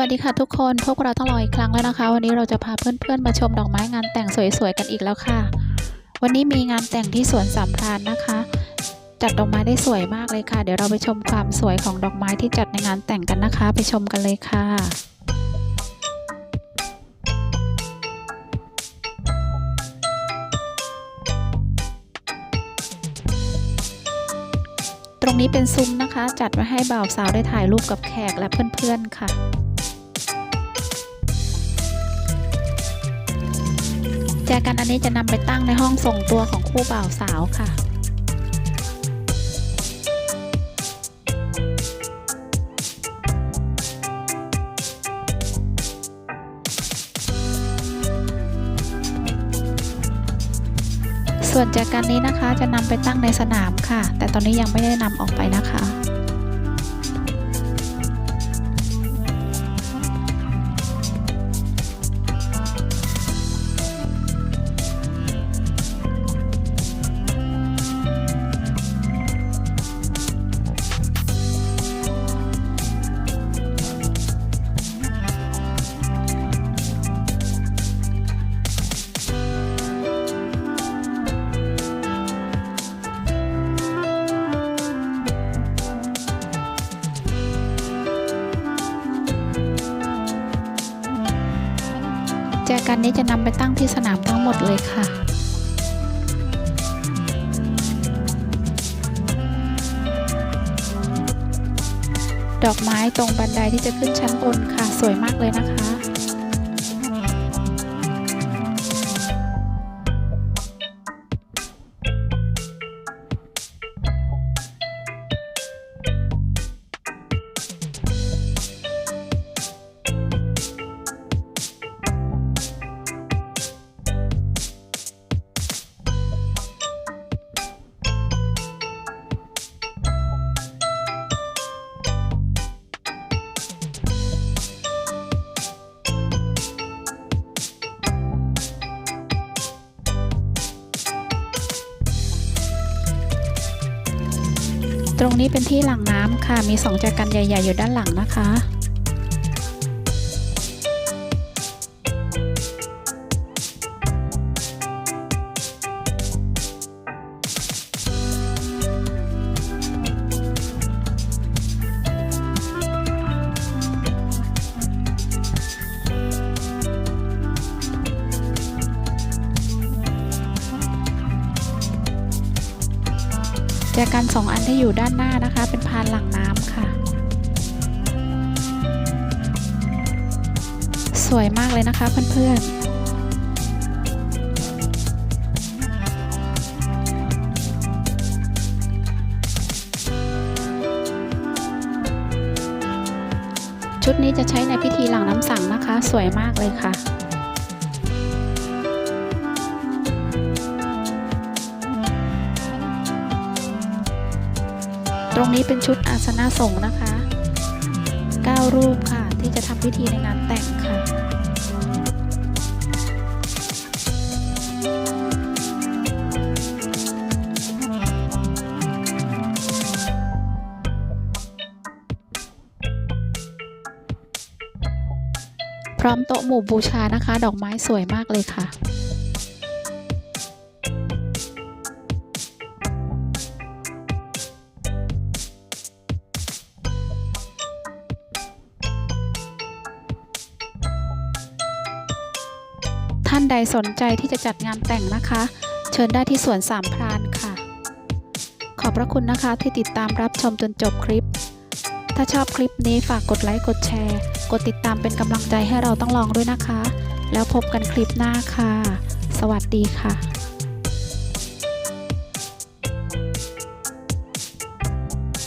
วัสดีค่ะทุกคนพบกับเราต้องรออีกครั้งแล้วนะคะ วันนี้เราจะพาเพื่อนๆมาชมดอกไม้งานแต่งสวยๆกันอีกแล้วค่ะ วันนี้มีงานแต่งที่สวนสามพรานนะคะ จัดดอกไม้ได้สวยมากเลยค่ะ เดี๋ยวเราไปชมความสวยของดอกไม้ที่จัดในงานแต่งกันนะคะ ไปชมกันเลยค่ะตรงนี้เป็นซุ้มนะคะ จัดไว้ให้บ่าวสาวได้ถ่ายรูปกับแขกและเพื่อนๆค่ะ แจกันอันนี้จะนำไปตั้งในห้องส่งตัวของคู่บ่าวสาวค่ะส่วนแจกันนี้นะคะจะนำไปตั้งในสนามค่ะ แต่ตอนนี้ยังไม่ได้นำออกไปนะคะ จกันนี้จะนำไปตั้งที่สนามทั้งหมดเลยค่ะ ดอกไม้ตรงบันไดที่จะขึ้นชั้นบนค่ะ สวยมากเลยนะคะ ตรงนี้เป็นที่หลังน้ำค่ะ มีสองแจกันใหญ่ ๆ อยู่ด้านหลังนะคะ จกันสองอันที่อยู่ด้านหน้านะคะ เป็นพานหลังน้ำค่ะ สวยมากเลยนะคะเพื่อนๆชุดนี้จะใช้ในพิธีหลังน้ำสังนะคะ สวยมากเลยค่ะ ตรงนี้เป็นชุดอาสนะสงฆ์นะคะ 9 รูปค่ะที่จะทำพิธีในงานแต่งค่ะพร้อมโต๊ะหมู่บูชานะคะ ดอกไม้สวยมากเลยค่ะานใดสนใจที่จะจัดงานแต่งนะคะ เชิญได้ที่สวนสามพรานค่ะ ขอบพระคุณนะคะที่ติดตามรับชมจนจบคลิป ถ้าชอบคลิปนี้ฝากกดไลค์กดแชร์ กดติดตามเป็นกำลังใจให้เราต้องลองด้วยนะคะ แล้วพบกันคลิปหน้าค่ะ สวัสดีค่ะ